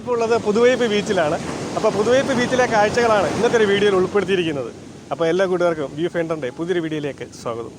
ഇപ്പോൾ ഉള്ളത് പുതുവൈപ്പ് ബീച്ചിലാണ്. അപ്പോൾ പുതുവൈപ്പ് ബീച്ചിലെ കാഴ്ചകളാണ് ഇന്നത്തെ ഒരു വീഡിയോയിൽ ഉൾപ്പെടുത്തിയിരിക്കുന്നത്. അപ്പോൾ എല്ലാ കൂട്ടുകാർക്കും വ്യൂ ഫൈൻഡറിന്റെ പുതിയൊരു വീഡിയോയിലേക്ക് സ്വാഗതം.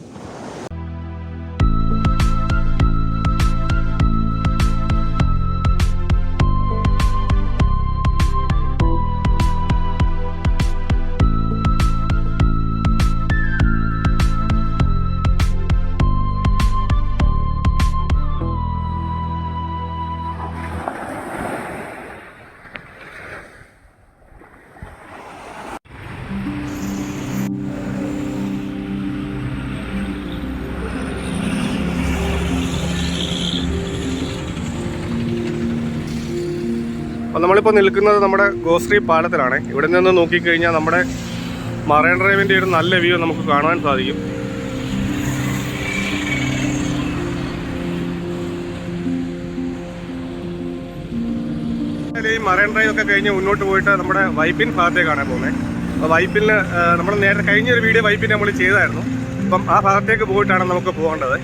നമ്മളിപ്പോൾ നിൽക്കുന്നത് നമ്മുടെ ഗോശ്രീ പാലത്തിലാണ്. ഇവിടെ നിന്ന് നോക്കിക്കഴിഞ്ഞാൽ നമ്മുടെ മറൈൻ ഡ്രൈവിന്റെ ഒരു നല്ല വ്യൂ നമുക്ക് കാണാൻ സാധിക്കും. ഈ മറൈൻ ഡ്രൈവ് ഒക്കെ കഴിഞ്ഞ് മുന്നോട്ട് പോയിട്ട് നമ്മുടെ വൈപ്പിൻ ഭാഗത്തേക്കാണ് പോകുന്നത്. അപ്പോൾ വൈപ്പിന് നമ്മൾ നേരത്തെ കഴിഞ്ഞൊരു വീഡിയോ വൈപ്പിന്റെ നമ്മൾ ചെയ്തായിരുന്നു. അപ്പം ആ ഭാഗത്തേക്ക് പോയിട്ടാണ് നമുക്ക് പോകേണ്ടത്.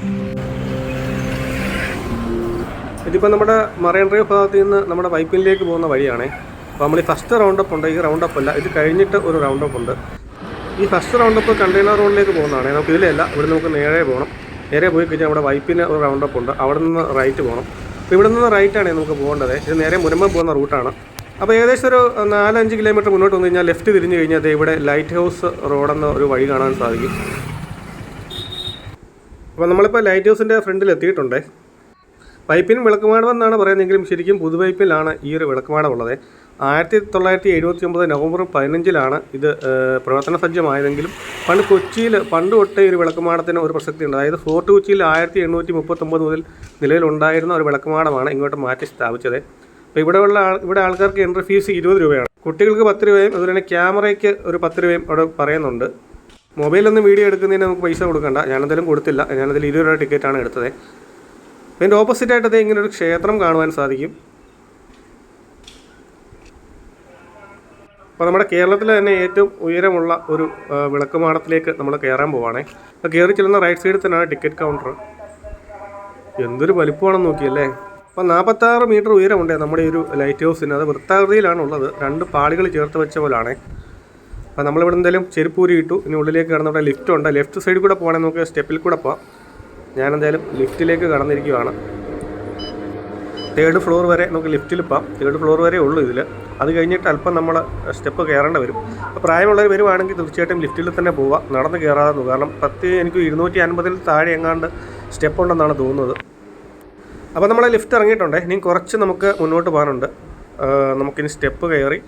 ഇതിപ്പോൾ നമ്മുടെ മറൈൻ ഡ്രൈവ് ഭാഗത്ത് നിന്ന് നമ്മുടെ വൈപ്പിനിലേക്ക് പോകുന്ന വഴിയാണേ. അപ്പോൾ നമ്മൾ ഈ ഫസ്റ്റ് റൗണ്ടപ്പ് ഉണ്ട്. ഈ റൗണ്ടപ്പ് അല്ല ഇത് കഴിഞ്ഞിട്ട് ഒരു റൗണ്ട് അപ്പ് ഉണ്ട്. ഈ ഫസ്റ്റ് റൗണ്ട് അപ്പ് കണ്ടെയ്നർ റോഡിലേക്ക് പോകുന്നതാണ്. നമുക്ക് ഇതിലല്ല ഇവിടെ നമുക്ക് നേരെ പോകണം നേരെ പോയി കഴിഞ്ഞാൽ നമ്മുടെ വൈപ്പിന് ഒരു റൗണ്ട് അപ്പ് ഉണ്ട്. അവിടെ നിന്ന് റൈറ്റ് പോകണം അപ്പോൾ ഇവിടെ നിന്ന് റൈറ്റാണ് നമുക്ക് പോകേണ്ടത്. ഇത് നേരെ മുരമ്പം പോകുന്ന റൂട്ടാണ് അപ്പോൾ ഏകദേശം ഒരു നാലഞ്ച് കിലോമീറ്റർ മുന്നോട്ട് വന്നു കഴിഞ്ഞാൽ ലെഫ്റ്റ് തിരിഞ്ഞു കഴിഞ്ഞാൽ ഇവിടെ ലൈറ്റ് ഹൗസ് റോഡെന്ന ഒരു വഴി കാണാൻ സാധിക്കും. അപ്പോൾ നമ്മളിപ്പോൾ ലൈറ്റ് ഹൗസിന്റെ ഫ്രണ്ടിൽ എത്തിയിട്ടുണ്ടേ പൈപ്പിൻ വിളക്കുമാടം എന്നാണ് പറയുന്നതെങ്കിലും ശരിക്കും പുതുപൈപ്പിലാണ് ഈ ഒരു വിളക്കുമാടം ഉള്ളത് ആയിരത്തി തൊള്ളായിരത്തി എഴുപത്തി ഒമ്പത് നവംബർ പതിനഞ്ചിലാണ് ഇത് പ്രവർത്തന സജ്ജമായതെങ്കിലും പണ്ട് കൊച്ചിയിൽ പണ്ട് തൊട്ടേ ഒരു വിളക്കുമാടത്തിന് ഒരു പ്രസക്തി ഉണ്ട് അതായത് ഫോർട്ട് കൊച്ചിയിൽ ആയിരത്തി എണ്ണൂറ്റി മുപ്പത്തൊമ്പത് മുതൽ നിലവിലുണ്ടായിരുന്ന ഒരു വിളക്കുമാടമാണ് ഇങ്ങോട്ട് മാറ്റി സ്ഥാപിച്ചത്. അപ്പോൾ ഇവിടെയുള്ള ആൾ ഇവിടെ ആൾക്കാർക്ക് എൻട്രി ഫീസ് ഇരുപത് രൂപയാണ്. കുട്ടികൾക്ക് പത്ത് രൂപയും അതുപോലെ തന്നെ ക്യാമറയ്ക്ക് ഒരു പത്ത് രൂപയും അവിടെ പറയുന്നുണ്ട്. മൊബൈലൊന്നും വീഡിയോ എടുക്കുന്നതിന് നമുക്ക് പൈസ കൊടുക്കണ്ട. ഞാനെന്തായാലും കൊടുത്തില്ല. ഞാനതിൽ ഇരുപത് രൂപ ടിക്കറ്റാണ് എടുത്തത്. അതിന്റെ ഓപ്പോസിറ്റ് ആയിട്ട് ഇങ്ങനെ ഒരു ക്ഷേത്രം കാണുവാൻ സാധിക്കും. അപ്പോൾ നമ്മുടെ കേരളത്തിലെ തന്നെ ഏറ്റവും ഉയരമുള്ള ഒരു വിളക്കുമാടത്തിലേക്ക് നമ്മൾ കയറാൻ പോവാണേ. അപ്പോൾ കയറി ചെല്ലുന്ന റൈറ്റ് സൈഡിൽ തന്നെയാണ് ടിക്കറ്റ് കൗണ്ടർ എന്തൊരു വലിപ്പമാണെന്ന് നോക്കിയല്ലേ. അപ്പോൾ നാൽപ്പത്താറ് മീറ്റർ ഉയരമുണ്ടേ നമ്മുടെ ഈ ഒരു ലൈറ്റ് ഹൗസിന് അത് വൃത്താകൃതിയിലാണ് ഉള്ളത് രണ്ട് പാളികൾ ചേർത്ത് വെച്ച പോലാണേ. അപ്പോൾ നമ്മളിവിടെ എന്തെങ്കിലും ചെരുപ്പൂരി ഇട്ടു. ഇനി ഉള്ളിലേക്ക് കടന്നിവിടെ ലിഫ്റ്റ് ഉണ്ട്. ലെഫ്റ്റ് സൈഡിൽ കൂടെ പോകണമെങ്കിൽ നമുക്ക് സ്റ്റെപ്പിൽ കൂടെ പോവാം. ഞാനെന്തായാലും ലിഫ്റ്റിലേക്ക് കടന്നിരിക്കുകയാണ് തേർഡ് ഫ്ലോർ വരെ നമുക്ക് ലിഫ്റ്റിൽ പോകാം. തേർഡ് ഫ്ലോർ വരെ ഉള്ളൂ ഇതിൽ അത് കഴിഞ്ഞിട്ട് അല്പം നമ്മൾ സ്റ്റെപ്പ് കയറേണ്ടി വരും. അപ്പോൾ പ്രായമുള്ളവർ വരുവാണെങ്കിൽ തീർച്ചയായിട്ടും ലിഫ്റ്റിൽ തന്നെ പോവാം. നടന്ന് കയറാതെ കാരണം പത്ത് എനിക്ക് ഇരുന്നൂറ്റി അൻപതിൽ താഴെ എങ്ങാണ്ട് സ്റ്റെപ്പ് ഉണ്ടെന്നാണ് തോന്നുന്നത്. അപ്പോൾ നമ്മൾ ലിഫ്റ്റ് ഇറങ്ങിയിട്ടുണ്ട്. ഇനി കുറച്ച് നമുക്ക് മുന്നോട്ട് പോകാനുണ്ട്. നമുക്കിനി സ്റ്റെപ്പ് കയറി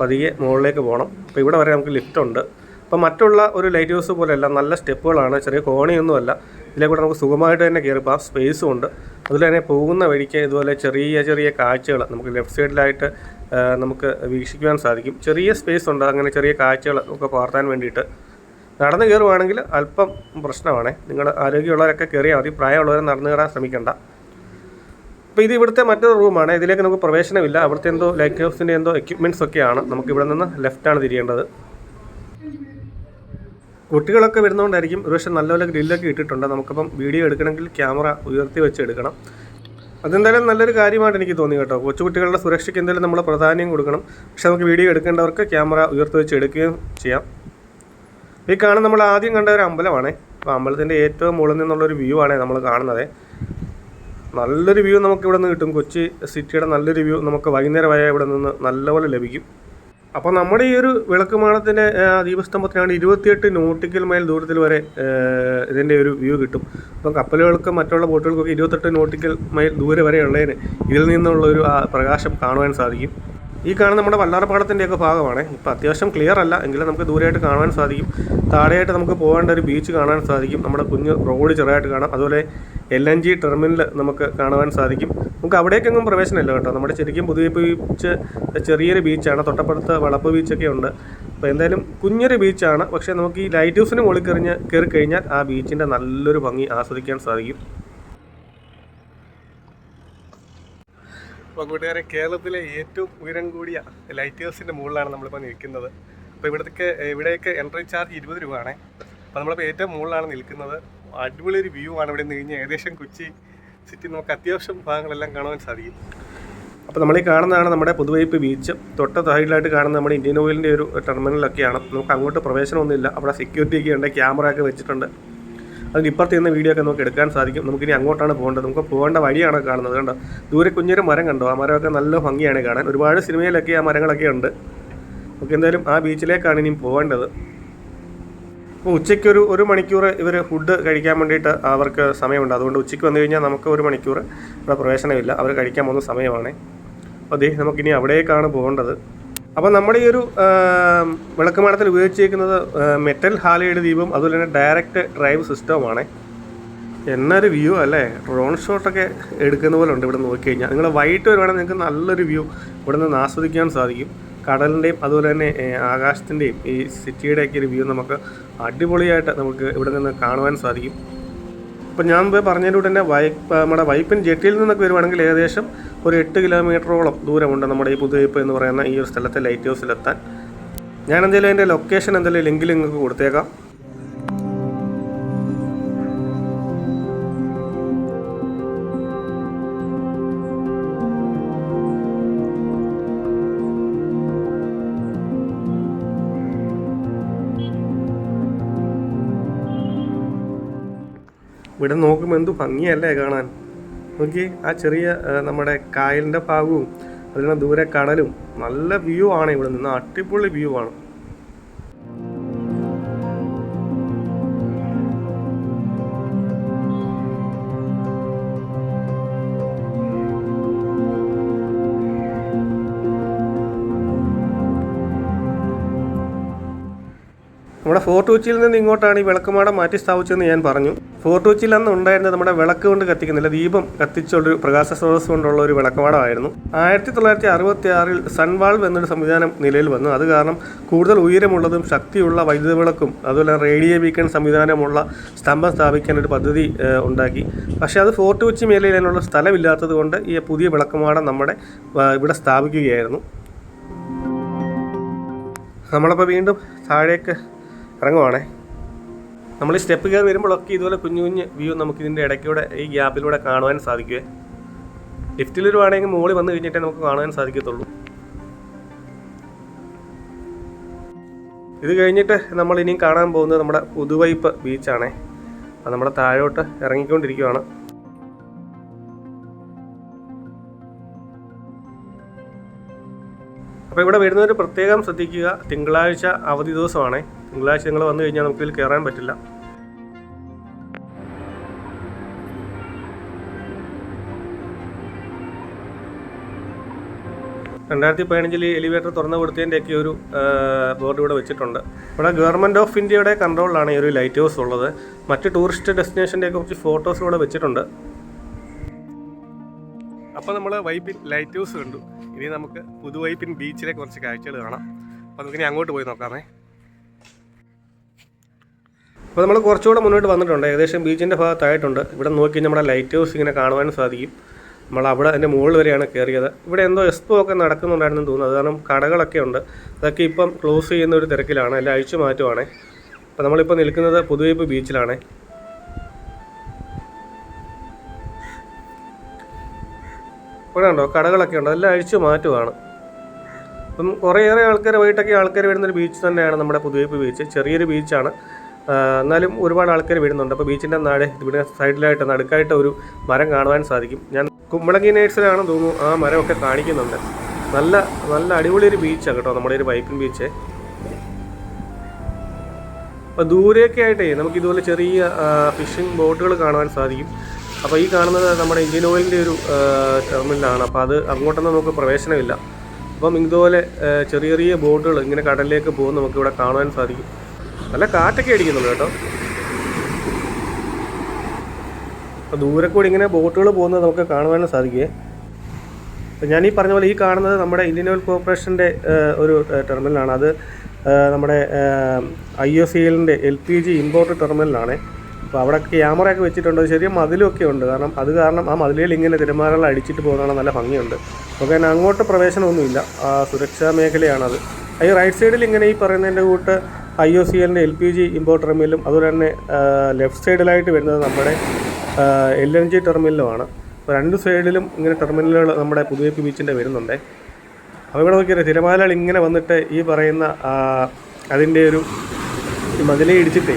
പതിയെ മുകളിലേക്ക് പോകണം. അപ്പോൾ ഇവിടെ വരെ നമുക്ക് ലിഫ്റ്റ് ഉണ്ട്. അപ്പോൾ മറ്റുള്ള ഒരു ലൈറ്റ് ഹൗസ് പോലെയല്ല. നല്ല സ്റ്റെപ്പുകളാണ്. ചെറിയ കോണിയൊന്നുമല്ല. ഇതിലേക്കൂടെ നമുക്ക് സുഖമായിട്ട് തന്നെ കയറി. പോകാം സ്പേസും ഉണ്ട്. അതുപോലെ തന്നെ പോകുന്ന വഴിക്ക് ഇതുപോലെ ചെറിയ ചെറിയ കാഴ്ചകൾ നമുക്ക് ലെഫ്റ്റ് സൈഡിലായിട്ട് നമുക്ക് വീക്ഷിക്കുവാൻ സാധിക്കും. ചെറിയ സ്പേസ് ഉണ്ട്. അങ്ങനെ ചെറിയ കാഴ്ചകൾ നമുക്ക് പകർത്താൻ വേണ്ടിയിട്ട്. നടന്ന് കയറുവാണെങ്കിൽ അല്പം പ്രശ്നമാണ്. നിങ്ങൾ ആരോഗ്യമുള്ളവരൊക്കെ കയറിയാൽ മതി. പ്രായമുള്ളവരെ നടന്നു കയറാൻ ശ്രമിക്കേണ്ട. അപ്പോൾ ഇത് ഇവിടുത്തെ മറ്റൊരു റൂമാണ് ഇതിലേക്ക് നമുക്ക് പ്രവേശനമില്ല. അവിടുത്തെ എന്തോ ലൈറ്റ് ഹൗസിന്റെ എന്തോ എക്യുപ്മെന്റ്സ് ഒക്കെയാണ്. നമുക്ക് ഇവിടെ നിന്ന് ലെഫ്റ്റാണ് തിരിയേണ്ടത്. കുട്ടികളൊക്കെ വരുന്നതുകൊണ്ടായിരിക്കും ഒരുപക്ഷെ നല്ലപോലെ ഗ്രില്ലൊക്കെ ഇട്ടിട്ടുണ്ട്. നമുക്കപ്പം വീഡിയോ എടുക്കണമെങ്കിൽ ക്യാമറ ഉയർത്തി വെച്ച് എടുക്കണം. അതെന്തായാലും നല്ലൊരു കാര്യമായിട്ട് എനിക്ക് തോന്നി കേട്ടോ. കൊച്ചുകുട്ടികളുടെ സുരക്ഷയ്ക്ക് എന്തായാലും നമ്മൾ പ്രാധാന്യം കൊടുക്കണം. പക്ഷെ നമുക്ക് വീഡിയോ എടുക്കേണ്ടവർക്ക് ക്യാമറ ഉയർത്തി വെച്ച് എടുക്കുകയും ചെയ്യാം. ഈ കാണുന്ന നമ്മൾ ആദ്യം കണ്ട ഒരു അമ്പലമാണ്. അപ്പോൾ അമ്പലത്തിന്റെ ഏറ്റവും മുകളിൽ നിന്നുള്ളൊരു വ്യൂ ആണ് നമ്മൾ കാണുന്നത്. നല്ലൊരു വ്യൂ നമുക്ക് ഇവിടെ നിന്ന് കിട്ടും. കൊച്ചി സിറ്റിയുടെ നല്ലൊരു വ്യൂ നമുക്ക് വൈകുന്നേരമായ ഇവിടെ നിന്ന് നല്ലപോലെ ലഭിക്കും. അപ്പോൾ നമ്മുടെ ഈ ഒരു വിളക്കുമാണത്തിന്റെ ദീപസ്തംഭത്തിനാണ് ഇരുപത്തിയെട്ട് നോട്ടിക്കൽ മൈൽ ദൂരത്തിൽ വരെ ഇതിന്റെ ഒരു വ്യൂ കിട്ടും. അപ്പം കപ്പലുകൾക്കും മറ്റുള്ള ബോട്ടുകൾക്കൊക്കെ ഇരുപത്തെട്ട് നോട്ടിക്കൽ മൈൽ ദൂരെ വരെ ഉള്ളതിന് ഇതിൽ നിന്നുള്ള ഒരു പ്രകാശം കാണുവാൻ സാധിക്കും. ഈ കാണുന്ന നമ്മുടെ വല്ലാറപ്പാടത്തിന്റെയൊക്കെ ഭാഗമാണ്. ഇപ്പോൾ അത്യാവശ്യം ക്ലിയർ അല്ല. എങ്കിലും നമുക്ക് ദൂരെയായിട്ട് കാണാൻ സാധിക്കും. താഴെയായിട്ട് നമുക്ക് പോകേണ്ട ഒരു ബീച്ച് കാണാൻ സാധിക്കും. നമ്മുടെ കുഞ്ഞ് റോഡ് ചെറുതായിട്ട് കാണാം. അതുപോലെ എൽ എൻ ജി ടെർമിനൽ നമുക്ക് കാണുവാൻ സാധിക്കും. നമുക്ക് അവിടേക്കെങ്ങും പ്രവേശനമില്ല കേട്ടോ. നമ്മുടെ ശരിക്കും പുതിയ ബീച്ച് ചെറിയൊരു ബീച്ചാണ് തൊട്ടപ്പുറത്ത് വളപ്പ് ബീച്ചൊക്കെ ഉണ്ട്. അപ്പോൾ എന്തായാലും കുഞ്ഞൊരു ബീച്ചാണ് പക്ഷേ നമുക്ക് ഈ ലൈറ്റ് ഹൗസിന് മുകളിൽ കയറിഞ്ഞ് കയറി കഴിഞ്ഞാൽ ആ ബീച്ചിന്റെ നല്ലൊരു ഭംഗി ആസ്വദിക്കാൻ സാധിക്കും. അപ്പോൾ കൂട്ടുകാരെ കേരളത്തിലെ ഏറ്റവും ഉയരം കൂടിയ ലൈറ്റ് ഹൗസിന്റെ മുകളിലാണ് നമ്മളിപ്പോൾ നിൽക്കുന്നത്. അപ്പോൾ ഇവിടത്തേക്ക് ഇവിടേക്ക് എൻട്രി ചാർജ് ഇരുപത് രൂപയാണ് അപ്പോൾ നമ്മളിപ്പോൾ ഏറ്റവും മുകളിലാണ് നിൽക്കുന്നത്. അടിപൊളി ഒരു വ്യൂ ആണ് ഇവിടെ നിന്ന് കഴിഞ്ഞാൽ ഏകദേശം കൊച്ചി സിറ്റി നമുക്ക് അത്യാവശ്യം ഭാഗങ്ങളെല്ലാം കാണുവാൻ സാധിക്കും അപ്പോൾ നമ്മൾ ഈ കാണുന്നതാണ് നമ്മുടെ പുതുവൈപ്പ് ബീച്ച് തൊട്ട സൈഡിലായിട്ട് കാണുന്ന നമ്മുടെ ഇന്ത്യൻ ഓയിലിന്റെ ഒരു ടെർമിനലൊക്കെയാണ് നമുക്ക് അങ്ങോട്ട് പ്രവേശനമൊന്നുമില്ല അവിടെ സെക്യൂരിറ്റി ഒക്കെ ഉണ്ട് ക്യാമറ ഒക്കെ വെച്ചിട്ടുണ്ട്. അതിന് ഇപ്പുറത്ത് നിന്ന് വീഡിയോ ഒക്കെ നമുക്ക് എടുക്കാൻ സാധിക്കും. നമുക്കിനി അങ്ങോട്ടാണ് പോകേണ്ടത്. നമുക്ക് പോകേണ്ട വഴിയാണ് കാണുന്നത് കണ്ടോ? ദൂരെ കുഞ്ഞൊരു മരം കണ്ടോ? ആ മരമൊക്കെ നല്ല ഭംഗിയാണ് കാണാൻ. ഒരുപാട് സിനിമയിലൊക്കെ ആ മരങ്ങളൊക്കെ ഉണ്ട്. നമുക്ക് എന്തായാലും ആ ബീച്ചിലേക്കാണ് ഇനിയും പോകേണ്ടത്. അപ്പോൾ ഉച്ചയ്ക്ക് ഒരു ഒരു മണിക്കൂർ ഇവർ ഫുഡ് കഴിക്കാൻ വേണ്ടിയിട്ട് അവർക്ക് സമയമുണ്ട്. അതുകൊണ്ട് ഉച്ചയ്ക്ക് വന്നു കഴിഞ്ഞാൽ നമുക്ക് ഒരു മണിക്കൂർ ഇവിടെ പ്രവേശനമില്ല. അവർ കഴിക്കാൻ പോകുന്ന സമയമാണ്. അപ്പോൾ അതേ നമുക്കിനി അവിടേക്കാണ് പോകേണ്ടത്. അപ്പോൾ നമ്മുടെ ഈ ഒരു വിളക്കുമാടത്തിൽ ഉപയോഗിച്ചിരിക്കുന്നത് മെറ്റൽ ഹാലയുടെ ദീപം അതുപോലെ തന്നെ ഡയറക്റ്റ് ഡ്രൈവ് സിസ്റ്റവുമാണ്. എന്നൊരു വ്യൂ അല്ലേ? ഡ്രോൺ ഷോട്ടൊക്കെ എടുക്കുന്ന പോലെ ഉണ്ട് ഇവിടെ നോക്കി കഴിഞ്ഞാൽ. നിങ്ങൾ വൈകിട്ട് വരുവാണെങ്കിൽ നിങ്ങൾക്ക് നല്ലൊരു വ്യൂ ഇവിടെ നിന്ന് ആസ്വദിക്കാൻ സാധിക്കും. കടലിന്റെയും അതുപോലെ തന്നെ ആകാശത്തിന്റെയും ഈ സിറ്റിയുടെയൊക്കെ ഒരു വ്യൂ നമുക്ക് അടിപൊളിയായിട്ട് നമുക്ക് ഇവിടെ നിന്ന് കാണുവാൻ സാധിക്കും. ഇപ്പം ഞാൻ പറഞ്ഞതിലൂടെ തന്നെ വൈപ്പ് നമ്മുടെ വൈപ്പിൻ ജെട്ടിയിൽ നിന്നൊക്കെ വരുവാണെങ്കിൽ ഏകദേശം ഒരു എട്ട് കിലോമീറ്ററോളം ദൂരമുണ്ട് നമ്മുടെ ഈ പുതുവൈപ്പ് എന്ന് പറയുന്ന ഈ ഒരു സ്ഥലത്തെ ലൈറ്റ് ഹൗസിലെത്താൻ. ഞാൻ എന്തെങ്കിലും അതിന്റെ ലൊക്കേഷൻ എന്തെങ്കിലും ലിങ്കിൽ നിങ്ങൾക്ക് കൊടുത്തേക്കാം. ഇവിടെ നോക്കുമ്പോൾ എന്ത് ഭംഗിയല്ലേ കാണാൻ. നോക്കി ആ ചെറിയ നമ്മുടെ കായലിന്റെ ഭാഗവും അതിന് ദൂരെ കടലും നല്ല വ്യൂ ആണ് ഇവിടെ നിന്ന് അടിപൊളി വ്യൂ ആണ്. നമ്മുടെ ഫോർട്ട് കൊച്ചിയിൽ നിന്ന് ഇങ്ങോട്ടാണ് ഈ വിളക്കുമാടം മാറ്റി സ്ഥാപിച്ചതെന്ന് ഞാൻ പറഞ്ഞു. ഫോർട്ട് കൊച്ചിയിൽ അന്ന് ഉണ്ടായിരുന്നത് നമ്മുടെ വിളക്ക് കൊണ്ട് കത്തിക്കുന്നില്ല ദീപം കത്തിച്ചുള്ളൊരു പ്രകാശ സ്രോതസ് കൊണ്ടുള്ള ഒരു വിളക്കുമാടമായിരുന്നു. ആയിരത്തി തൊള്ളായിരത്തി അറുപത്തി ആറിൽ സൺവാൾവ് എന്നൊരു സംവിധാനം നിലയിൽ വന്നു. അത് കാരണം കൂടുതൽ ഉയരമുള്ളതും ശക്തിയുള്ള വൈദ്യുത വിളക്കും അതുപോലെ റേഡിയോ ബീക്കൺ സംവിധാനമുള്ള സ്തംഭം സ്ഥാപിക്കാൻ ഒരു പദ്ധതി ഉണ്ടാക്കി. പക്ഷേ അത് ഫോർട്ട് കൊച്ചി മേഖലയിൽ അതിനുള്ള സ്ഥലമില്ലാത്തത് കൊണ്ട് ഈ പുതിയ വിളക്കുമാടം നമ്മുടെ ഇവിടെ സ്ഥാപിക്കുകയായിരുന്നു. നമ്മളപ്പോൾ വീണ്ടും താഴേക്ക് ഇറങ്ങുവാണേ. നമ്മൾ ഈ സ്റ്റെപ്പ് കയറി വരുമ്പോഴൊക്കെ ഇതുപോലെ കുഞ്ഞു കുഞ്ഞ് വ്യൂ നമുക്ക് ഇതിന്റെ ഇടയ്ക്കൂടെ ഈ ഗ്യാപ്പിലൂടെ കാണുവാൻ സാധിക്കുമേ ലിഫ്റ്റിൽ വരുവാണെങ്കിൽ മുകളിൽ വന്നു കഴിഞ്ഞിട്ടേ നമുക്ക് കാണാൻ സാധിക്കത്തുള്ളൂ. ഇത് കഴിഞ്ഞിട്ട് നമ്മൾ ഇനിയും കാണാൻ പോകുന്നത് നമ്മുടെ പുതുവൈപ്പ് ബീച്ചാണേ. അത് നമ്മുടെ താഴോട്ട് ഇറങ്ങിക്കൊണ്ടിരിക്കുകയാണ് അപ്പോൾ ഇവിടെ വരുന്നവർ പ്രത്യേകം ശ്രദ്ധിക്കുക. തിങ്കളാഴ്ച അവധി ദിവസമാണ്. തിങ്കളാഴ്ച നിങ്ങൾ വന്നു കഴിഞ്ഞാൽ നമുക്കിതിൽ കയറാൻ പറ്റില്ല. രണ്ടായിരത്തി പതിനഞ്ചിൽ എലിവേറ്റർ തുറന്നു കൊടുത്തതിന്റെയൊക്കെ ഒരു ബോർഡ് ഇവിടെ വെച്ചിട്ടുണ്ട്. ഇവിടെ ഗവൺമെന്റ് ഓഫ് ഇന്ത്യയുടെ കൺട്രോളിലാണ് ഈ ഒരു ലൈറ്റ് ഹൗസ് ഉള്ളത്. മറ്റ് ടൂറിസ്റ്റ് ഡെസ്റ്റിനേഷന്റെ കുറച്ച് ഫോട്ടോസ് ഇവിടെ വെച്ചിട്ടുണ്ട്. അപ്പോൾ നമ്മൾ വൈപ്പിൻ ലൈറ്റ് ഹൗസ് കണ്ടു. ഇനി നമുക്ക് പുതുവൈപ്പിൻ ബീച്ചിലെ കുറച്ച് കാഴ്ചകൾ കാണാം. അപ്പോൾ നമുക്കിനി അങ്ങോട്ട് പോയി നോക്കാമേ. അപ്പോൾ നമ്മൾ കുറച്ചുകൂടെ മുന്നോട്ട് വന്നിട്ടുണ്ട്. ഏകദേശം ബീച്ചിന്റെ ഭാഗത്തായിട്ടുണ്ട്. ഇവിടെ നോക്കി നമ്മുടെ ലൈറ്റ് ഹൗസ് ഇങ്ങനെ കാണുവാനും സാധിക്കും. നമ്മൾ അവിടെ അതിന്റെ മുകളിൽ വരെയാണ് കയറിയത്. ഇവിടെ എന്തോ എക്സ്പോ ഒക്കെ നടക്കുന്നുണ്ടായിരുന്നു അത് കാരണം കടകളൊക്കെ ഉണ്ട്. അതൊക്കെ ഇപ്പം ക്ലോസ് ചെയ്യുന്ന ഒരു തിരക്കിലാണ്. എല്ലാം അഴിച്ചു മാറ്റുവാണ്. അപ്പോൾ നമ്മളിപ്പോൾ നിൽക്കുന്നത് പുതുവൈപ്പ് ബീച്ചിലാണ്. ഇവിടെ ഉണ്ടോ? കടകളൊക്കെ ഉണ്ട്. അതെല്ലാം അഴിച്ചു മാറ്റുവാണ്. അപ്പം കുറേയേറെ ആൾക്കാർ വൈകിട്ടൊക്കെ ആൾക്കാർ വരുന്നൊരു ബീച്ച് തന്നെയാണ് നമ്മുടെ പുതുവൈപ്പ് ബീച്ച് ചെറിയൊരു ബീച്ചാണ് എന്നാലും ഒരുപാട് ആൾക്കാർ വരുന്നുണ്ട്. അപ്പോൾ ബീച്ചിന്റെ നാട് ഇവിടെ സൈഡിലായിട്ട് നടുക്കായിട്ട് ഒരു മരം കാണുവാൻ സാധിക്കും. ഞാൻ കുമ്പളങ്ങി നേഴ്സിലാണ് തോന്നുന്നു ആ മരമൊക്കെ കാണിക്കുന്നുണ്ട്. നല്ല നല്ല അടിപൊളി ഒരു ബീച്ചാണ് കേട്ടോ നമ്മുടെ ഒരു വൈപ്പിൻ ബീച്ച് അപ്പോൾ ദൂരെയൊക്കെ ആയിട്ടേ നമുക്ക് ഇതുപോലെ ചെറിയ ഫിഷിംഗ് ബോട്ടുകൾ കാണുവാൻ സാധിക്കും. അപ്പോൾ ഈ കാണുന്നത് നമ്മുടെ ഇന്ത്യൻ ഓയിലിന്റെ ഒരു ടെർമിനലാണ് അപ്പോൾ അത് അങ്ങോട്ടൊന്നും നമുക്ക് പ്രവേശനമില്ല. അപ്പം ഇതുപോലെ ചെറിയ ചെറിയ ബോട്ടുകൾ ഇങ്ങനെ കടലിലേക്ക് പോകുന്ന നമുക്ക് ഇവിടെ കാണുവാൻ സാധിക്കും. നല്ല കാറ്റൊക്കെ അടിക്കുന്നുണ്ട് കേട്ടോ. അപ്പോൾ ദൂരെ കൂടി ഇങ്ങനെ ബോട്ടുകൾ പോകുന്നത് നമുക്ക് കാണുവാനും സാധിക്കേ അപ്പോൾ ഞാൻ ഈ പറഞ്ഞ പോലെ ഈ കാണുന്നത് നമ്മുടെ ഇന്ത്യൻ ഓയിൽ കോർപ്പറേഷന്റെ ഒരു ടെർമിനലാണ് അത് നമ്മുടെ ഐ ഒ സി എല്ലിന്റെ എൽ പി ജി ഇമ്പോർട്ട് ടെർമിനലാണ് അപ്പോൾ അവിടെ ക്യാമറയൊക്കെ വെച്ചിട്ടുണ്ട്. ചെറിയ മതിലൊക്കെ ഉണ്ട്. കാരണം അത് കാരണം ആ മതിലിൽ ഇങ്ങനെ തിരമാലകൾ അടിച്ചിട്ട് പോകുന്നതാണ് നല്ല ഭംഗിയുണ്ട്. അപ്പോൾ അതിന് അങ്ങോട്ട് പ്രവേശനമൊന്നുമില്ല. സുരക്ഷാ മേഖലയാണത്. ഈ റൈറ്റ് സൈഡിൽ ഇങ്ങനെ ഈ പറയുന്നതിന്റെ കൂട്ട് ഐ ഒ സി എല്ലിന്റെ എൽ പി ജി ഇമ്പോർട്ട് ടെർമിനലും അതുപോലെ തന്നെ ലെഫ്റ്റ് സൈഡിലായിട്ട് വരുന്നത് നമ്മുടെ എൽ എൻ ജി ടെർമിനലുമാണ്. അപ്പോൾ രണ്ട് സൈഡിലും ഇങ്ങനെ ടെർമിനലുകൾ നമ്മുടെ പുതിയ ബീച്ചിന്റെ വരുന്നുണ്ട്. അപ്പോൾ ഇവിടെ നോക്കിയാൽ തിരമാലകൾ ഇങ്ങനെ വന്നിട്ട് ഈ പറയുന്ന അതിന്റെ ഒരു മതിലെ ഇടിച്ചിട്ടേ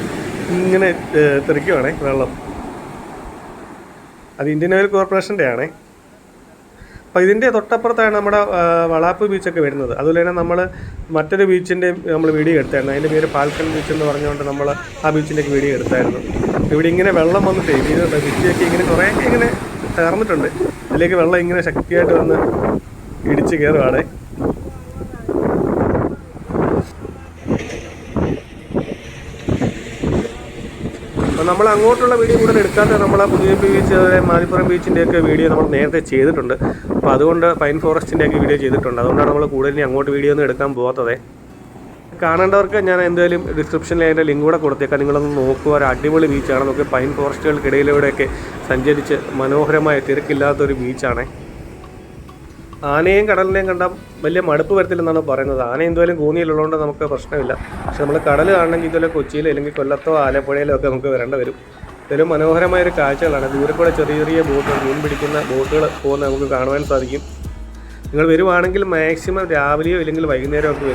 ഇങ്ങനെ തെറിക്കുവാണേ വെള്ളം. അത് ഇന്ത്യൻ ഓയിൽ കോർപ്പറേഷന്റെ ആണേ. അപ്പോൾ ഇതിന്റെ തൊട്ടപ്പുറത്താണ് നമ്മുടെ വളാപ്പ് ബീച്ചൊക്കെ വരുന്നത്. അതുപോലെ തന്നെ നമ്മൾ മറ്റൊരു ബീച്ചിന്റെ നമ്മൾ വീഡിയോ എടുത്തായിരുന്നു. അതിന്റെ പേര് പാൽക്കൻ ബീച്ച് എന്ന് പറഞ്ഞുകൊണ്ട് നമ്മൾ ആ ബീച്ചിന്റെയൊക്കെ വീഡിയോ എടുത്തായിരുന്നു. ഇവിടെ ഇങ്ങനെ വെള്ളം വന്ന് ഇത് ഭിത്തിയൊക്കെ ഇങ്ങനെ കുറേയൊക്കെ ഇങ്ങനെ തകർന്നിട്ടുണ്ട് ഇതിലേക്ക് വെള്ളം ഇങ്ങനെ ശക്തിയായിട്ട് വന്ന് ഇടിച്ച് കയറുവാണേ. നമ്മൾ അങ്ങോട്ടുള്ള വീഡിയോ കൂടുതൽ എടുക്കാത്ത നമ്മൾ ആ പുതിയ ബീച്ച് മാലിപ്പുറം ബീച്ചിന്റെയൊക്കെ വീഡിയോ നമ്മൾ നേരത്തെ ചെയ്തിട്ടുണ്ട്. അപ്പോൾ അതുകൊണ്ട് പൈൻ ഫോറസ്റ്റിന്റെയൊക്കെ വീഡിയോ ചെയ്തിട്ടുണ്ട്. അതുകൊണ്ടാണ് നമ്മൾ കൂടുതൽ അങ്ങോട്ട് വീഡിയോ ഒന്നും എടുക്കാൻ പോകാത്തതേ കാണേണ്ടവർക്ക് ഞാൻ എന്തായാലും ഡിസ്ക്രിപ്ഷനിൽ അതിന്റെ ലിങ്ക് കൂടെ കൊടുത്തേക്കാം. നിങ്ങളൊന്ന് നോക്കുക. ഒരു അടിപൊളി ബീച്ചാണ് നമുക്ക് പൈൻ ഫോറസ്റ്റുകൾക്കിടയിലൂടെയൊക്കെ സഞ്ചരിച്ച് മനോഹരമായ തിരക്കില്ലാത്തൊരു ബീച്ചാണേ ആനയും കടലിനെയും കണ്ടാൽ വലിയ മടുപ്പ് വരത്തില്ലെന്നാണ് പറയുന്നത്. ആന എന്തായാലും കൂന്നിയിലുള്ളതുകൊണ്ട് നമുക്ക് പ്രശ്നമില്ല. പക്ഷെ നമ്മൾ കടൽ കാണണമെങ്കിൽ ഇതുപോലെ കൊച്ചിയിലോ അല്ലെങ്കിൽ കൊല്ലത്തോ ആലപ്പുഴയിലോ ഒക്കെ നമുക്ക് വരേണ്ട വരും. ഇതൊരു മനോഹരമായ ഒരു കാഴ്ചകളാണ്. ദൂരെ കൂടെ ചെറിയ ചെറിയ ബോട്ടുകൾ മീൻ പിടിക്കുന്ന ബോട്ടുകൾ പോകുന്ന നമുക്ക് കാണുവാൻ സാധിക്കും. നിങ്ങൾ വരുവാണെങ്കിൽ മാക്സിമം രാവിലെയോ ഇല്ലെങ്കിൽ വൈകുന്നേരമോ ഒക്കെ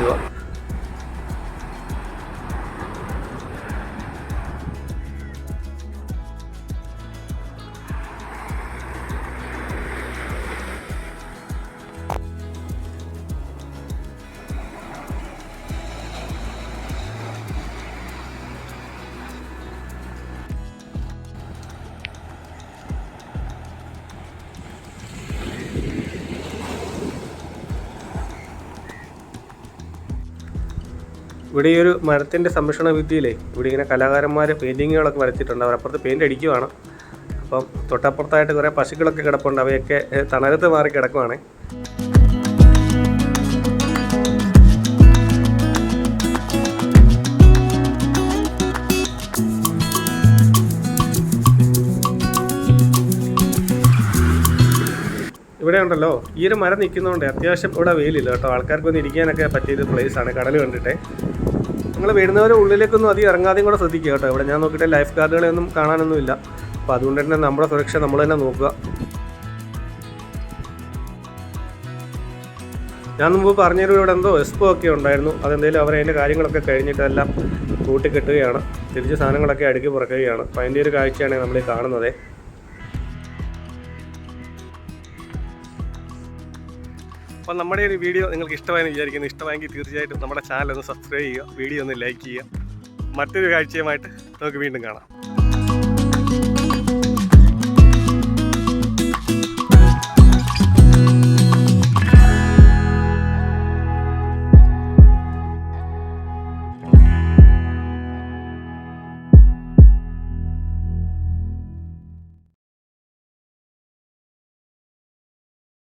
ഇവിടെ ഈ ഒരു മരത്തിന്റെ സംരക്ഷണ ഭിത്തിയിലേ ഇവിടെ ഇങ്ങനെ കലാകാരന്മാർ പെയിന്റിങ്ങുകളൊക്കെ വരച്ചിട്ടുണ്ട്. അവർ അവരപ്പുറത്ത് പെയിന്റ് അടിക്കുവാണ്. അപ്പം തൊട്ടപ്പുറത്തായിട്ട് കുറേ പശുക്കളൊക്കെ കിടപ്പുണ്ട്. അവയൊക്കെ തണലത്ത് മാറി കിടക്കുവാണ്. ഇവിടെ ഉണ്ടല്ലോ. ഈ ഒരു മരം നിൽക്കുന്നതുകൊണ്ട് അത്യാവശ്യം ഇവിടെ വെയിലില്ല കേട്ടോ. ആൾക്കാർക്ക് ഒന്ന് ഇരിക്കാനൊക്കെ പറ്റിയൊരു ആണ്. കടൽ കണ്ടിട്ട്. നിങ്ങൾ വരുന്നവരെ ഉള്ളിലേക്കൊന്നും അധികം ഇറങ്ങാതെയും കൂടെ ശ്രദ്ധിക്കുക കേട്ടോ. ഇവിടെ ഞാൻ നോക്കിയിട്ട് ലൈഫ് ഗാർഡുകളെ ഒന്നും കാണാനൊന്നുമില്ല അപ്പോൾ അതുകൊണ്ട് തന്നെ നമ്മുടെ സുരക്ഷ നമ്മൾ തന്നെ നോക്കുക. ഞാൻ മുമ്പ് പറഞ്ഞൊരു ഇവിടെ എന്തോ എസ്പോ ഒക്കെ ഉണ്ടായിരുന്നു. അതെന്തെങ്കിലും അവർ അതിന്റെ കാര്യങ്ങളൊക്കെ കഴിഞ്ഞിട്ടെല്ലാം കൂട്ടിക്കെട്ടുകയാണ്. തിരിച്ച് സാധനങ്ങളൊക്കെ അടുക്കി പുറക്കുകയാണ്. അപ്പോൾ അതിന്റെ ഒരു കാഴ്ചയാണ് നമ്മൾ കാണുന്നത്. അപ്പോൾ നമ്മുടെ ഒരു വീഡിയോ നിങ്ങൾക്ക് ഇഷ്ടമായെന്ന് വിചാരിക്കുന്നു. ഇഷ്ടമായെങ്കിൽ തീർച്ചയായിട്ടും നമ്മുടെ ചാനൽ ഒന്ന് സബ്സ്ക്രൈബ് ചെയ്യുക വീഡിയോ ഒന്ന് ലൈക്ക് ചെയ്യുക. മറ്റൊരു കാഴ്ചയുമായിട്ട് നമുക്ക് വീണ്ടും കാണാം.